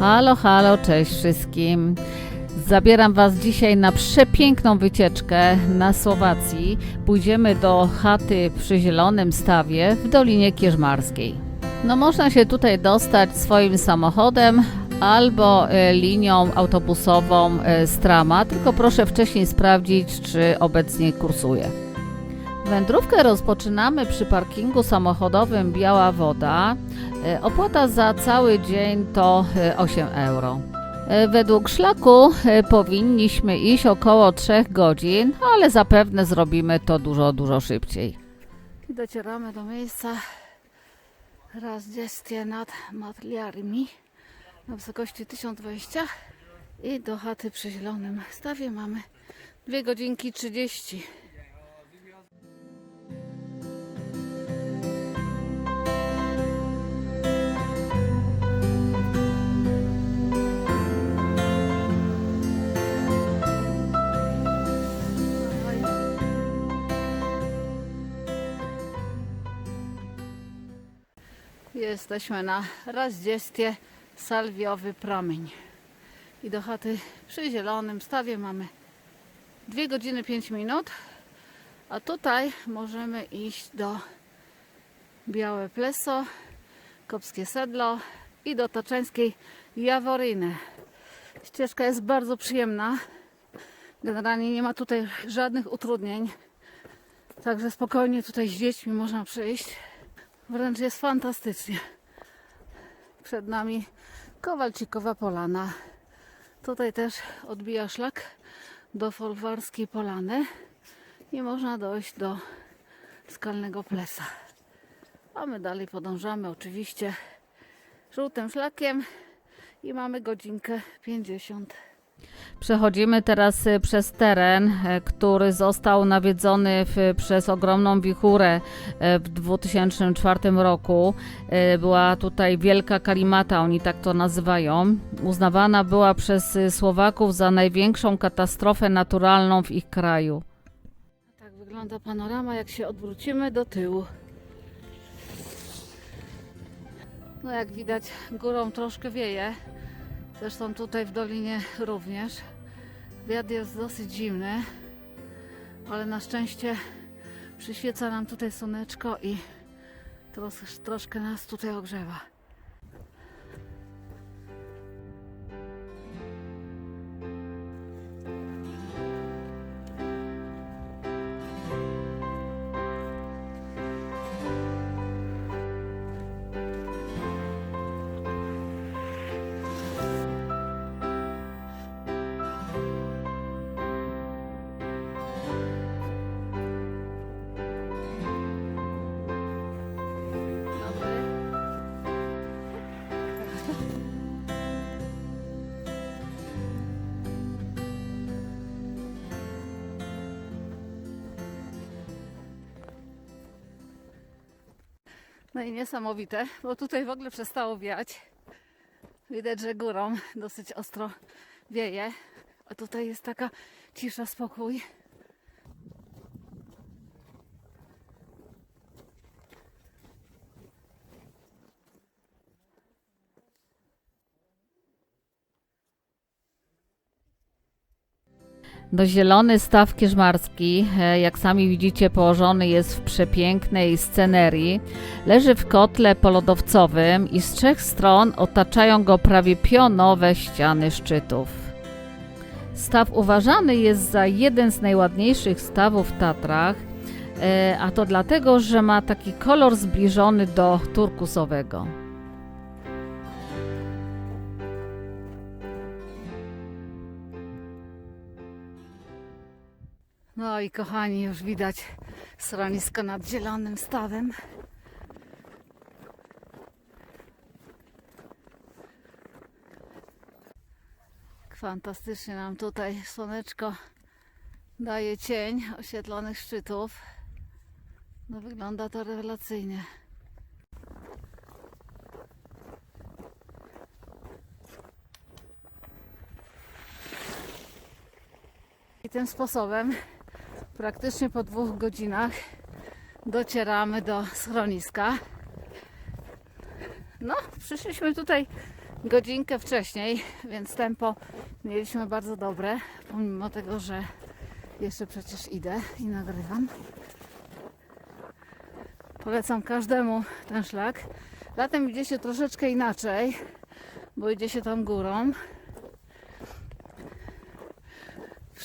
Halo, halo, cześć wszystkim. Zabieram Was dzisiaj na przepiękną wycieczkę na Słowacji. Pójdziemy do chaty przy Zielonym Stawie w Dolinie Kierzmarskiej. No można się tutaj dostać swoim samochodem albo e, linią autobusową e, z trama, tylko proszę wcześniej sprawdzić, czy obecnie kursuje. Wędrówkę rozpoczynamy przy parkingu samochodowym Biała Woda. E, Opłata za cały dzień to e, 8 euro. E, Według szlaku e, powinniśmy iść około 3 godzin, ale zapewne zrobimy to dużo, dużo szybciej. Docieramy do miejsca Razdziestie nad Matliarmi na wysokości 1020 i do chaty przy Zielonym Stawie mamy 2 godzinki 30. Jesteśmy na Razdziestie Salwiowy Promień. I do chaty przy Zielonym Stawie mamy 2 godziny 5 minut. A tutaj możemy iść do Białe Pleso, Kopskie Sedlo i do Taczeńskiej Jaworyny. Ścieżka jest bardzo przyjemna. Generalnie nie ma tutaj żadnych utrudnień. Także spokojnie tutaj z dziećmi można przyjść. Wręcz jest fantastycznie. Przed nami Kowalcikowa Polana. Tutaj też odbija szlak do Folwarskiej Polany i można dojść do Skalnego Plesa. A my dalej podążamy oczywiście żółtym szlakiem i mamy godzinkę 50. Przechodzimy teraz y, przez teren, e, który został nawiedzony w, przez ogromną wichurę e, w 2004 roku. Była tutaj wielka kalimata, oni tak to nazywają. Uznawana była przez y, Słowaków za największą katastrofę naturalną w ich kraju. Tak wygląda panorama, jak się odwrócimy do tyłu. No jak widać, górą troszkę wieje. Zresztą tutaj w dolinie również. Wiatr jest dosyć zimny, ale na szczęście przyświeca nam tutaj słoneczko i tros, troszkę nas tutaj ogrzewa. No i niesamowite, bo tutaj w ogóle przestało wiać. Widać, że górą dosyć ostro wieje, a tutaj jest taka cisza, spokój. Do Zielony Staw Kierzmarski, e, jak sami widzicie, położony jest w przepięknej scenerii. Leży w kotle polodowcowym i z trzech stron otaczają go prawie pionowe ściany szczytów. Staw uważany jest za jeden z najładniejszych stawów w Tatrach, e, a to dlatego, że ma taki kolor zbliżony do turkusowego. No i kochani, już widać schronisko nad zielonym stawem. Fantastycznie nam tutaj słoneczko daje cień oświetlonych szczytów. No wygląda to rewelacyjnie. I tym sposobem praktycznie po dwóch godzinach docieramy do schroniska. No, przyszliśmy tutaj godzinkę wcześniej, więc tempo mieliśmy bardzo dobre, pomimo tego, że jeszcze przecież idę i nagrywam. Polecam każdemu ten szlak. Latem idzie się troszeczkę inaczej, bo idzie się tam górą.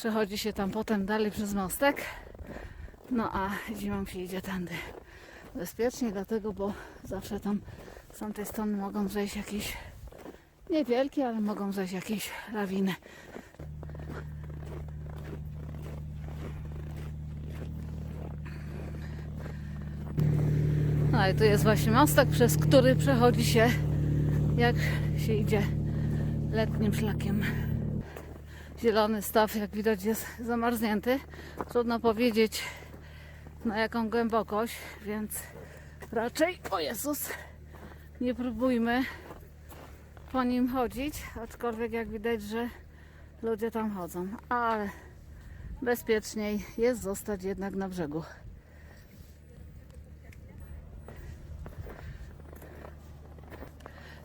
Przechodzi się tam potem dalej przez mostek. No a zimą się idzie tędy. Bezpiecznie, dlatego, bo zawsze tam z tamtej strony mogą zejść jakieś niewielkie, ale mogą zejść jakieś lawiny. No i tu jest właśnie mostek, przez który przechodzi się, jak się idzie letnim szlakiem. Zielony staw, jak widać, jest zamarznięty. Trudno powiedzieć na jaką głębokość, więc raczej, o Jezus, nie próbujmy po nim chodzić, aczkolwiek jak widać, że ludzie tam chodzą, ale bezpieczniej jest zostać jednak na brzegu.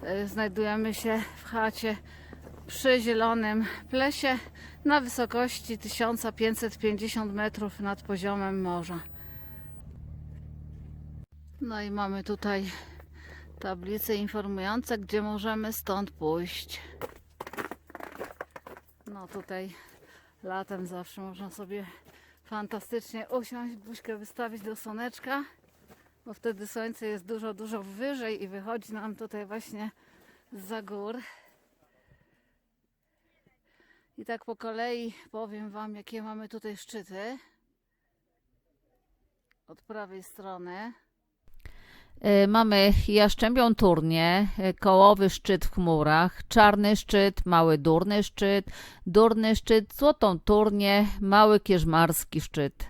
E, Znajdujemy się w chacie przy zielonym plesie na wysokości 1550 metrów nad poziomem morza. No i mamy tutaj tablice informujące, gdzie możemy stąd pójść. No tutaj latem zawsze można sobie fantastycznie usiąść, buźkę wystawić do słoneczka, bo wtedy słońce jest dużo, dużo wyżej i wychodzi nam tutaj właśnie za gór. I tak po kolei powiem Wam, jakie mamy tutaj szczyty. Od prawej strony. E, Mamy jaszczębią turnię, e, kołowy szczyt w chmurach, czarny szczyt, mały durny szczyt, durny szczyt, złotą turnię, mały kierzmarski szczyt.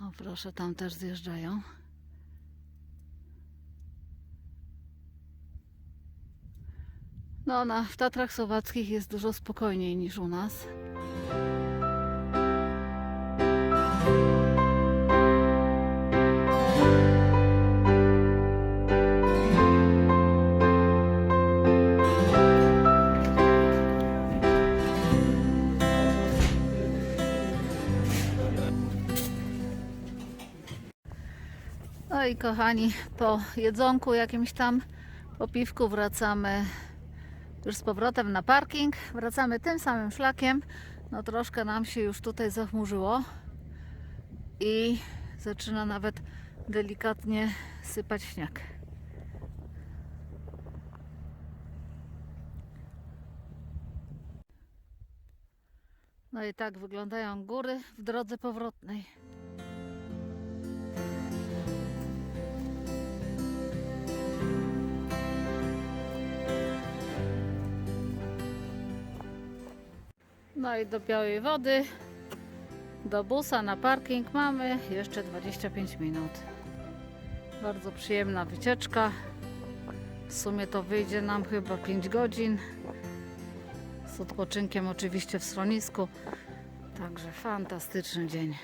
O proszę, tam też zjeżdżają. No, na, w Tatrach Słowackich jest dużo spokojniej niż u nas. No i kochani, po jedzonku jakimś tam, po piwku wracamy już z powrotem na parking. Wracamy tym samym szlakiem. No troszkę nam się już tutaj zachmurzyło i zaczyna nawet delikatnie sypać śnieg. No i tak wyglądają góry w drodze powrotnej. No i do Białej Wody, do busa na parking mamy jeszcze 25 minut. Bardzo przyjemna wycieczka. W sumie to wyjdzie nam chyba 5 godzin. Z odpoczynkiem oczywiście w schronisku. Także fantastyczny dzień.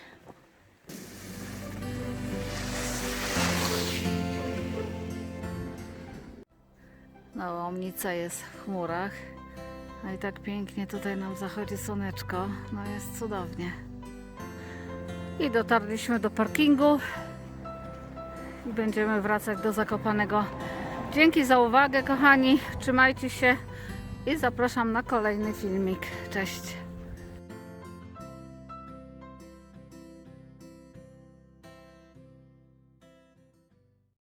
No, łomnica jest w chmurach. No i tak pięknie tutaj nam zachodzi słoneczko. No jest cudownie. I dotarliśmy do parkingu. I będziemy wracać do Zakopanego. Dzięki za uwagę, kochani. Trzymajcie się i zapraszam na kolejny filmik. Cześć.